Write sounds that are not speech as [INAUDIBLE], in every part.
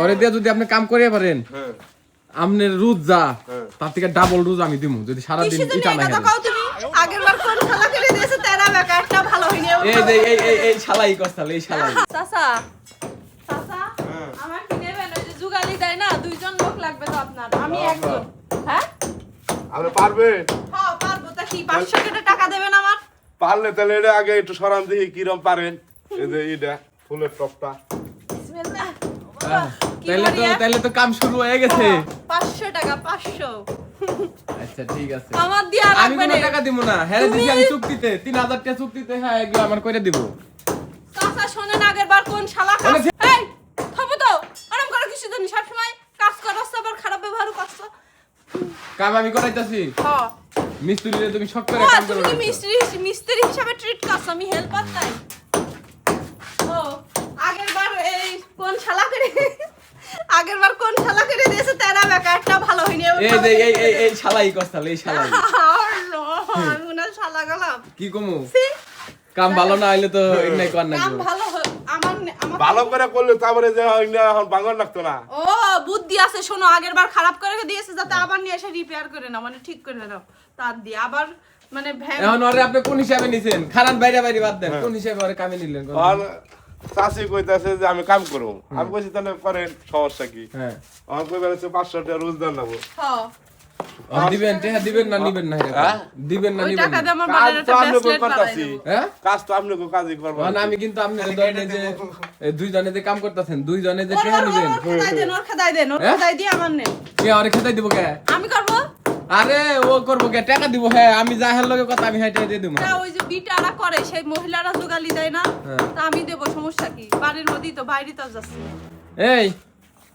ওরে দিয়ে যদি আপনি কাম করিয়ে পারেন হ্যাঁ। আপনার রুজ যা হ্যাঁ। তার থেকে ডাবল রুজ আমি দিমু যদি সারাদিন কিসের জন্য ইটা না কথা হেলে আগের বার কোন খেলা করে দিয়েছে তেরা ভালো হয়নি এই যে এই এই এই শালাই কস্তাল এই শালাই। [LAUGHS] চাচা চাচা হ্যাঁ। আমার কি নেবেন ওই যে যুগালি দেয় না দুইজন লোক লাগবে তো আপনার। আমি। একজন হ্যাঁ? আপনি পারবেন? হ্যাঁ পারব তা কি পাঁচশো কেটে টাকা দেবেন আমার? পারলে তাহলে এটা আগে একটু সরান দেখি কিরম পারেন। এই যে এটা ফুলের টপটা। বিসমিল্লাহ। তাইলে তো? তাইলে তো কাম শুরু হয়ে গেছে। পাঁচশো টাকা পাঁচশো। আচ্ছা ঠিক আছে। আমার দিয়া আমি লাগবে কোনো টাকা দিব না। হ্যাঁ তুমি- দিছি আমি চুক্তিতে। তিন হাজার টাকা চুক্তিতে হ্যাঁ এগুলো আমার করে দিব। চাচা শোনেন আগের বার কোন শালা কাজ এই থবো তো। আরাম করো কিছু দিন। সবসময় কাজ করো আবার খারাপ ব্যবহার করছ। কাম আমি করাইতাছি। হ্যাঁ মিস্ত্রিরে তুমি শখ ও, করে কাম তুমি মিস্ত্রি মিস্ত্রি হিসাবে ট্রিট করছ? আমি হেল্পার তাই। ও আগের বার এই কোন শালা করে আগের বার কোন শালা করে দিয়েছে তেরা বেকা একটা ভালো হয়নি এই যে এই এই এই শালাই কস্তাল এই শালাই। শালা গেলাম। কি কমু? কাম ভালো না হইলে তো এমনি কর না কাম ভালো আমার ভালো করে করলে তারপরে যে এখন বাঙর লাগতো না। ও বুদ্ধি আছে শোনো আগের বার খারাপ করে দিয়েছে যাতে আবার নিয়ে এসে রিপেয়ার করে নাও মানে ঠিক করে নাও তার দিয়ে। আবার মানে ভ্যান এখন ওরে আপনি কোন হিসাবে নিছেন? খারান বাইরে বাইরে বাদ দেন। কোন হিসাবে ওরে কামে নিলেন? আর চাষি কইতাছে যে আমি কাম করব। আমি কইছি তাহলে করেন সমস্যা কি? হ্যাঁ। আমার কই বেড়াচ্ছে পাঁচশো টাকা রোজগার নেব। হ্যাঁ দিবেন টেহা দিবেন না নিবেন না এরকম? হ্যাঁ? দিবেন না নিবেন কাজ তো করতাছি। হ্যাঁ? কাজ তো আপনি কাজই করব মানে আমি কিন্তু আপনি যে যে কাম করতেছেন দুইজনে যে ওর- টেহা ওর- নিবেন ওর খেদাই দেন ওর খেদাই দেন ওর হ্যাঁ? দিয়ে আমার নেন। কে আরে খেতাই দিব কে? আমি করব আরে ও করব কে? টাকা দিব হ্যাঁ আমি যা হের লগে কথা আমি হাইটাই দিয়ে দিব। না ওই যে বিটারা করে সেই মহিলারা জোগালি দেয় না? হ্যাঁ। তা আমি দেব সমস্যা কি? বাড়ির মধ্যেই তো বাইরে তো যাচ্ছে। এই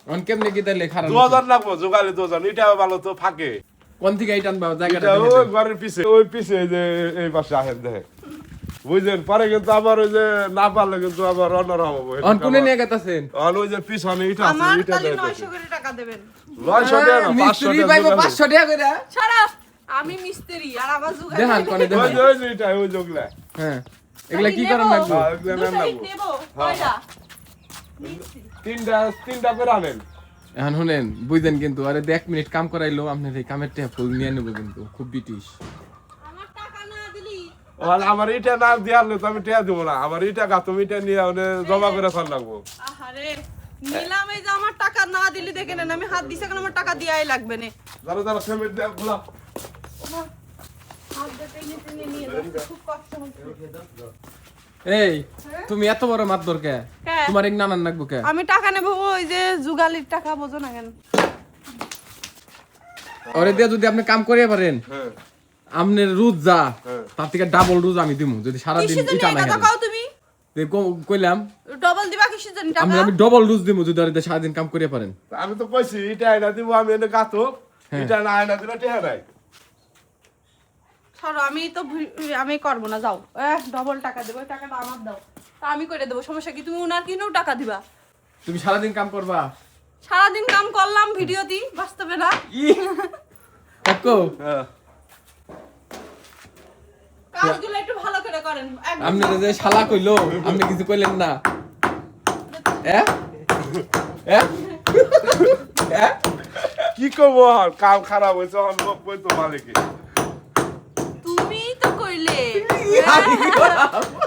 অন কেমনে কি তাহলে খারাপ দু হাজার লাগবো জোগালি দু হাজার এটা ভালো তো ফাঁকে। কোন থেকে এইটান বাবা জায়গাটা ওই বাড়ির ঘরের পিছে ওই পিছে এই যে এই পাশে আহের দেখে। বুঝলেন পরে কিন্তু আবার ওই যে না পারলে কিন্তু আবার অন্যরকম হবে। অন কোনে নিয়ে গেতাছেন? আর ওই যে পিছনে ইটা আছে ইটা করে টাকা দেবেন। নয়শো টাকা না পাঁচশো মিস্ত্রি টাকা পাইবো 500 টাকা করে সারা আমি মিস্ত্রি আর আমার জোগালি দেখান কোনে ওই দেখান। ওই যে ইটা ওই যোগলা। হ্যাঁ এগুলা কি নেব? লাগবে? হ্যাঁ, এগুলা লাগবো। নেব। হ্যাঁ, কয়টা? তিনটা তিনটা করে আনেন। এখন শুনেন বুঝলেন কিন্তু আরে এক মিনিট কাম করাইলো আপনার এই কামের টেহা ফুল নিয়ে নেব কিন্তু খুব ব্রিটিশ। না ওখানে আমার ইটা না তো আমি টেয়া দিব না। আমার ইটা গা তুমি ইটা নিয়ে ওনে জমা করে ফেল লাগবো। আহারে নিলামে যে আমার টাকা না দিলি দেখে নেন আমি হাত দিছে কেন আমার টাকা দিয়াই লাগবে না। যারা যারা সিমেন্ট দেয়া খোলা। এই তুমি এত বড় মাত কে? কে? তোমার এক নানান নাকবো কে? আমি টাকা নেব ওই যে যুগালির টাকা বোঝো না কেন। ওরে দিয়ে যদি আপনি কাম করিয়ে পারেন। হ্যাঁ। আপনার রুজ যা হ্যাঁ। তার থেকে ডাবল রুজ আমি দিমু যদি কিসের জন্য ইটা না কও তুমি? কইলাম ডবল দিবা কিসের জন্য টাকা? আমি ডবল রুজ দিমু যদি ওরে দিয়ে সারাদিন কাম করিয়ে পারেন। আমি তো কইছি ইটা আইনা দিব আমি এনে গাতো হ্যাঁ। ইটা না আইনা দিলে টেয়া নাই। সরো আমি তো আমি করব না যাও। ডবল টাকা দেবো ওই টাকাটা আমার দাও। তা আমি করে দেবো সমস্যা কি? তুমি উনার কিনেও টাকা দিবা। তুমি সারাদিন কাম করবা? সারাদিন কাম করলাম ভিডিও দি বাস্তবে না। ই [LAUGHS] কাকু হ্যাঁ। কাজগুলো একটু ভালো করে করেন। আপনি যে শালা কইলো আপনি কিছু কইলেন না। হ্যাঁ এ? কি করব আর? কাম খারাপ হয়েছে অনুভব লোক কইতো মালিকে। তুমি তো কইলে? [LAUGHS]